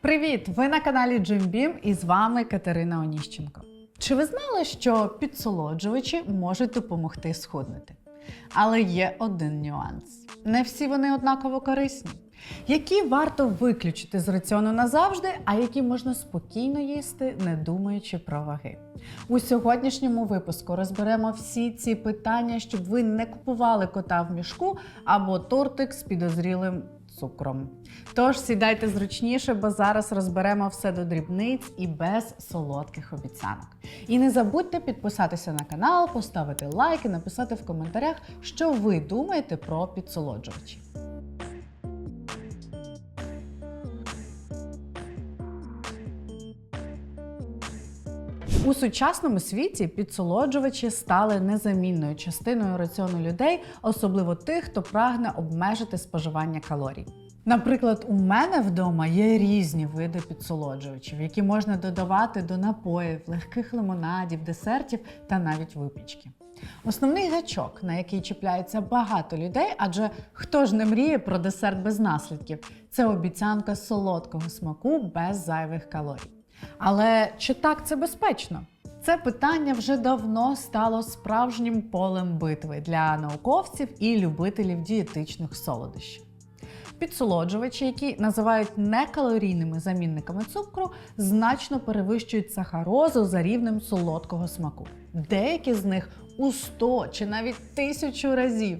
Привіт! Ви на каналі Джимбім і з вами Катерина Оніщенко. Чи ви знали, що підсолоджувачі можуть допомогти схуднути? Але є один нюанс: не всі вони однаково корисні. Які варто виключити з раціону назавжди, а які можна спокійно їсти, не думаючи про ваги. У сьогоднішньому випуску розберемо всі ці питання, щоб ви не купували кота в мішку або тортик з підозрілим цукром. Тож сідайте зручніше, бо зараз розберемо все до дрібниць і без солодких обіцянок. І не забудьте підписатися на канал, поставити лайк і написати в коментарях, що ви думаєте про підсолоджувачі. У сучасному світі підсолоджувачі стали незамінною частиною раціону людей, особливо тих, хто прагне обмежити споживання калорій. Наприклад, у мене вдома є різні види підсолоджувачів, які можна додавати до напоїв, легких лимонадів, десертів та навіть випічки. Основний гачок, на який чіпляється багато людей, адже хто ж не мріє про десерт без наслідків, це обіцянка солодкого смаку без зайвих калорій. Але чи так це безпечно? Це питання вже давно стало справжнім полем битви для науковців і любителів дієтичних солодощів. Підсолоджувачі, які називають некалорійними замінниками цукру, значно перевищують сахарозу за рівнем солодкого смаку. Деякі з них у 100 чи навіть тисячу разів.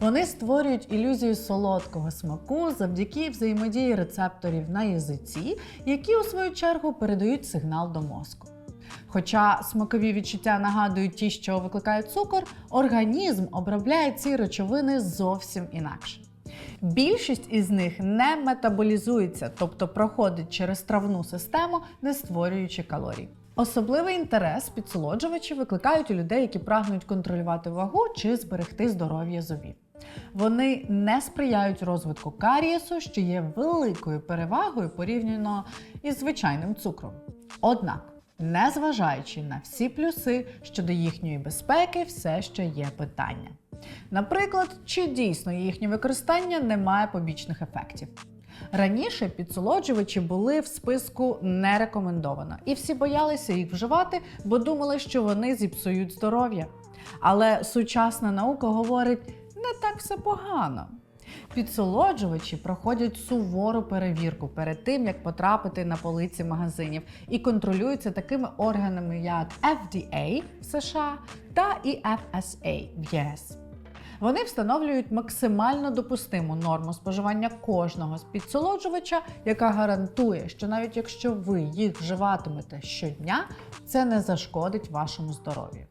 Вони створюють ілюзію солодкого смаку завдяки взаємодії рецепторів на язиці, які у свою чергу передають сигнал до мозку. Хоча смакові відчуття нагадують ті, що викликають цукор, організм обробляє ці речовини зовсім інакше. Більшість із них не метаболізується, тобто проходить через травну систему, не створюючи калорій. Особливий інтерес підсолоджувачі викликають у людей, які прагнуть контролювати вагу чи зберегти здоров'я зубів. Вони не сприяють розвитку карієсу, що є великою перевагою порівняно із звичайним цукром. Однак, незважаючи на всі плюси щодо їхньої безпеки, все ще є питання. Наприклад, чи дійсно їхнє використання не має побічних ефектів. Раніше підсолоджувачі були в списку не рекомендовано, і всі боялися їх вживати, бо думали, що вони зіпсують здоров'я. Але сучасна наука говорить, не так все погано. Підсолоджувачі проходять сувору перевірку перед тим, як потрапити на полиці магазинів, і контролюються такими органами, як FDA в США та і FSA в ЄС. Вони встановлюють максимально допустиму норму споживання кожного з підсолоджувача, яка гарантує, що навіть якщо ви їх вживатимете щодня, це не зашкодить вашому здоров'ю.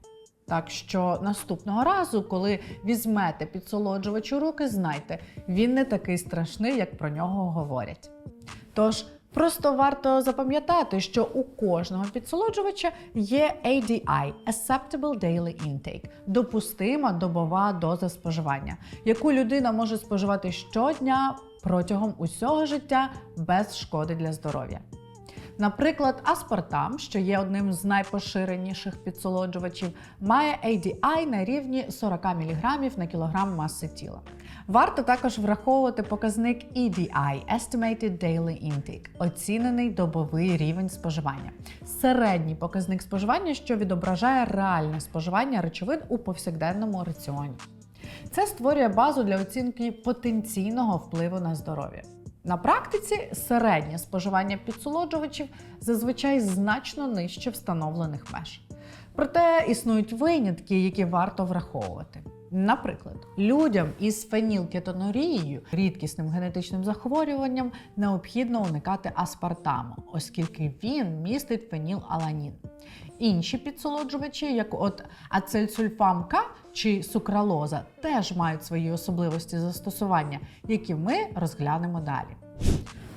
Так що наступного разу, коли візьмете підсолоджувач у руки, знайте, він не такий страшний, як про нього говорять. Тож просто варто запам'ятати, що у кожного підсолоджувача є ADI – Acceptable Daily Intake – допустима добова доза споживання, яку людина може споживати щодня протягом усього життя без шкоди для здоров'я. Наприклад, аспартам, що є одним з найпоширеніших підсолоджувачів, має ADI на рівні 40 мг на кілограм маси тіла. Варто також враховувати показник EDI – Estimated Daily Intake – оцінений добовий рівень споживання. Середній показник споживання, що відображає реальне споживання речовин у повсякденному раціоні. Це створює базу для оцінки потенційного впливу на здоров'я. На практиці середнє споживання підсолоджувачів зазвичай значно нижче встановлених меж. Проте існують винятки, які варто враховувати. Наприклад, людям із фенілкетонурією, рідкісним генетичним захворюванням, необхідно уникати аспартаму, оскільки він містить фенілаланін. Інші підсолоджувачі, як от К чи сукралоза, теж мають свої особливості застосування, які ми розглянемо далі.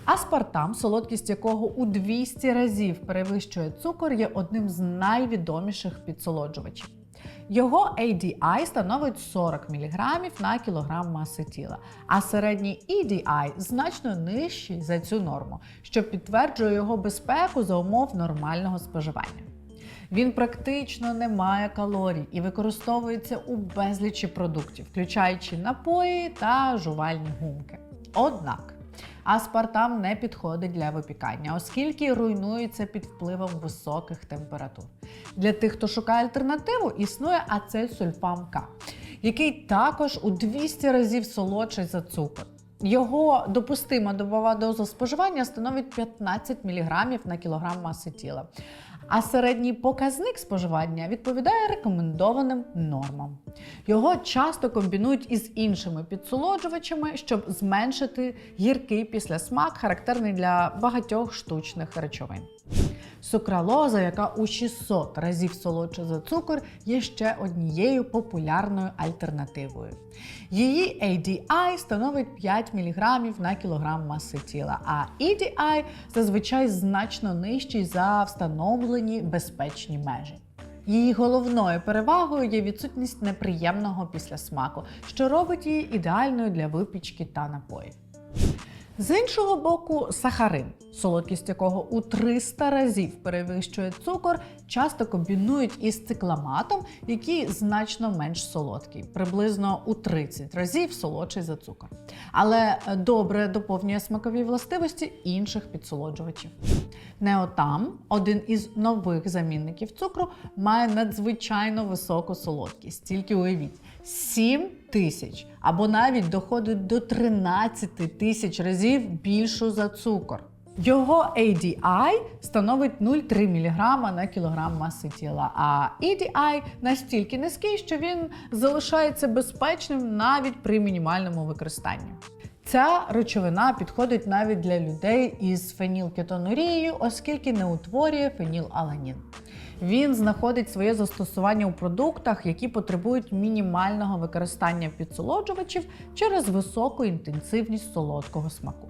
Аспартам, солодкість якого у 200 разів перевищує цукор, є одним з найвідоміших підсолоджувачів. Його ADI становить 40 мг на кілограм маси тіла, а середній EDI значно нижчий за цю норму, що підтверджує його безпеку за умов нормального споживання. Він практично не має калорій і використовується у безлічі продуктів, включаючи напої та жувальні гумки. Однак Аспартам не підходить для випікання, оскільки руйнується під впливом високих температур. Для тих, хто шукає альтернативу, існує ацельсульфам К, який також у 200 разів солодший за цукор. Його допустима добова доза споживання становить 15 мг на кілограм маси тіла. А середній показник споживання відповідає рекомендованим нормам. Його часто комбінують із іншими підсолоджувачами, щоб зменшити гіркий післясмак, характерний для багатьох штучних речовин. Сукралоза, яка у 600 разів солодша за цукор, є ще однією популярною альтернативою. Її ADI становить 5 мг на кілограм маси тіла, а EDI зазвичай значно нижчий за встановлені безпечні межі. Її головною перевагою є відсутність неприємного післясмаку, що робить її ідеальною для випічки та напоїв. З іншого боку, сахарин, солодкість якого у 300 разів перевищує цукор, часто комбінують із цикламатом, який значно менш солодкий, приблизно у 30 разів солодший за цукор. Але добре доповнює смакові властивості інших підсолоджувачів. Неотам, один із нових замінників цукру, має надзвичайно високу солодкість. Тільки уявіть, 7 тисяч або навіть доходить до 13 тисяч разів більшу за цукор. Його ADI становить 0,3 мг на кілограм маси тіла, а EDI настільки низький, що він залишається безпечним навіть при мінімальному використанні. Ця речовина підходить навіть для людей із фенілкетонурією, оскільки не утворює фенілаланін. Він знаходить своє застосування у продуктах, які потребують мінімального використання підсолоджувачів через високу інтенсивність солодкого смаку.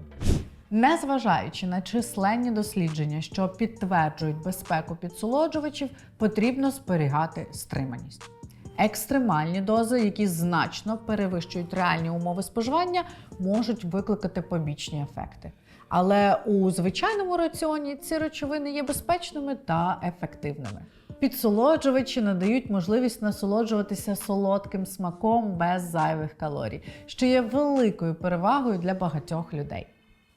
Незважаючи на численні дослідження, що підтверджують безпеку підсолоджувачів, потрібно зберігати стриманість. Екстремальні дози, які значно перевищують реальні умови споживання, можуть викликати побічні ефекти. Але у звичайному раціоні ці речовини є безпечними та ефективними. Підсолоджувачі надають можливість насолоджуватися солодким смаком без зайвих калорій, що є великою перевагою для багатьох людей.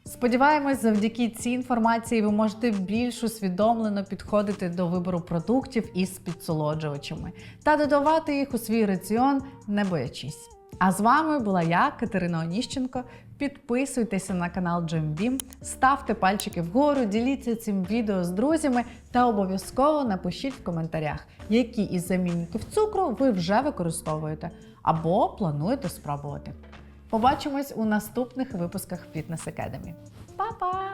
Сподіваємось, завдяки цій інформації ви можете більш усвідомлено підходити до вибору продуктів із підсолоджувачами та додавати їх у свій раціон, не боячись. А з вами була я, Катерина Оніщенко. Підписуйтеся на канал JimBeam, ставте пальчики вгору, діліться цим відео з друзями та обов'язково напишіть в коментарях, які із замінників цукру ви вже використовуєте або плануєте спробувати. Побачимось у наступних випусках Fitness Academy. Па-па!